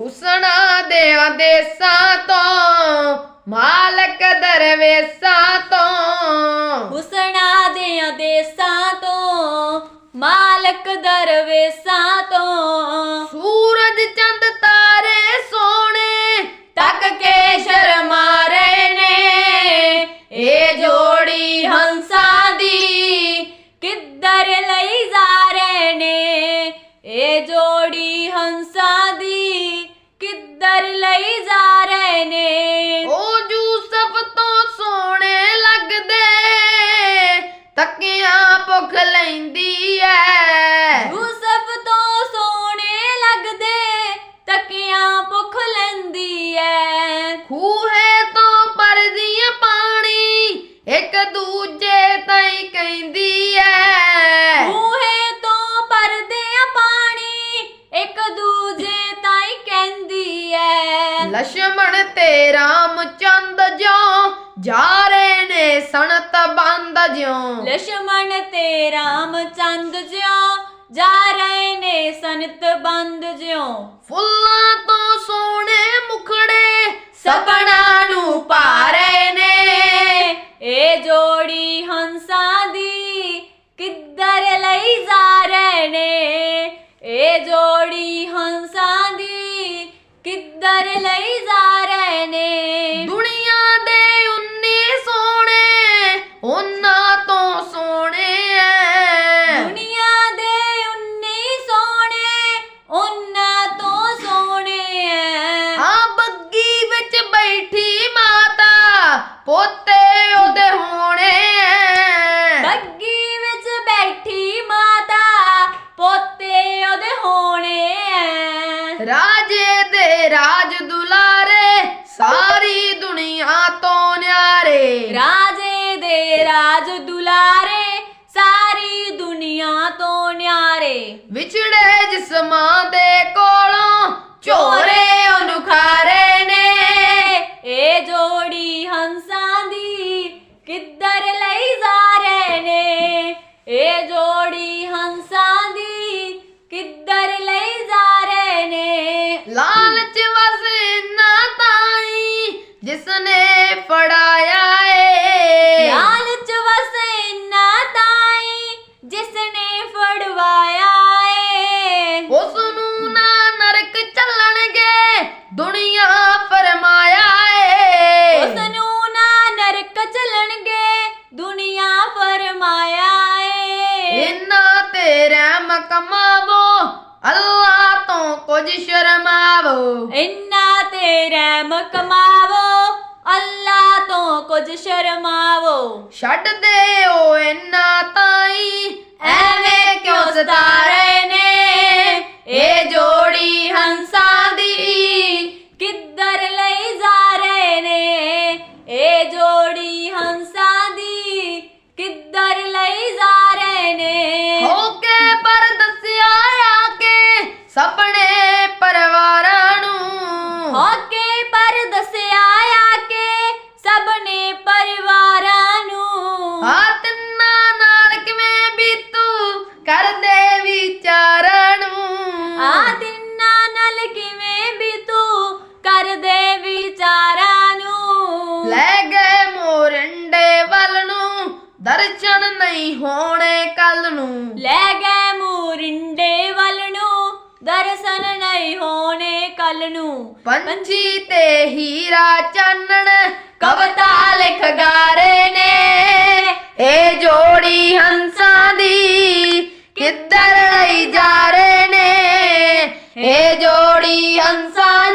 ਹੁਸਨਾ ਦੇ ਆਦੇਸਾਂ ਤੋਂ ਮਾਲਕ ਦਰਵੇਸਾਂ ਤੋਂ। ਹੁਸਨਾ ਦੇ ਆਦੇਸਾਂ ਤੋਂ ਮਾਲਕ ਦਰਵੇਸਾਂ ਤੋਂ। ਲక్ష్మణ ਤੇ ਰਾਮ ਚੰਦ ਜਿਉ ਜਾ ਰਹੇ ਨੇ ਸਣਤ ਬੰਦ ਜਿਉ। ਲక్ష్మణ ਤੇ ਰਾਮ ਚੰਦ ਜਿਉ ਜਾ ਰਹੇ ਨੇ ਸੰਤ ਬੰਦ ਜਿਉ। ਫੁੱਲਾਂ ਤੋਂ ਸੋਹਣੇ ਮੁਖੜੇ ਸਪਨਾ ਨੂੰ ਪਾ ਰਹੇ ਨੇ। ਇਹ ਜੋੜੀ ਹੰਸਾ Liza. ਵਿਛੜੇ ਜਿਸਮਾਂ ਦੇ ਕੋਲੋਂ ਝੋਰੇ ਨਾ ਕਮਾਵੋ ਅੱਲਾ ਤੋਂ ਕੁਝ ਸ਼ਰਮਾਵੋ ਇੰਨਾ ਤੇ ਰਹਿਮ ਕਮਾਵੋ ਅੱਲਾ ਤੋਂ ਕੁਝ ਸ਼ਰਮਾਵੋ ਛੱਡ ਦਿਓ ਇਹਨਾਂ ਲੈ ਗਏ ਮੋਰੰਡੇ ਵੱਲ ਨੂੰ ਦਰਸ਼ਨ ਨਹੀਂ ਹੋਣੇ ਕੱਲ ਨੂੰ। ਲੈ ਗਏ ਮੂਰਿੰਡੇ ਵੱਲ ਨੂੰ ਦਰਸ਼ਨ ਨਹੀਂ ਹੋਣੇ ਕੱਲ ਨੂੰ। ਪੰਛੀ ਤੇ ਹੀਰਾ ਚਾਨਣ ਕਵਤਾ ਲਿਖ ਗਾਰੇ ਨੇ। ਇਹ ਜੋੜੀ ਹੰਸਾਂ ਦੀ ਕਿੱਧਰ ਲਈ ਜਾ ਰਹੇ ਨੇ? ਇਹ ਜੋੜੀ ਹੰਸਾਂ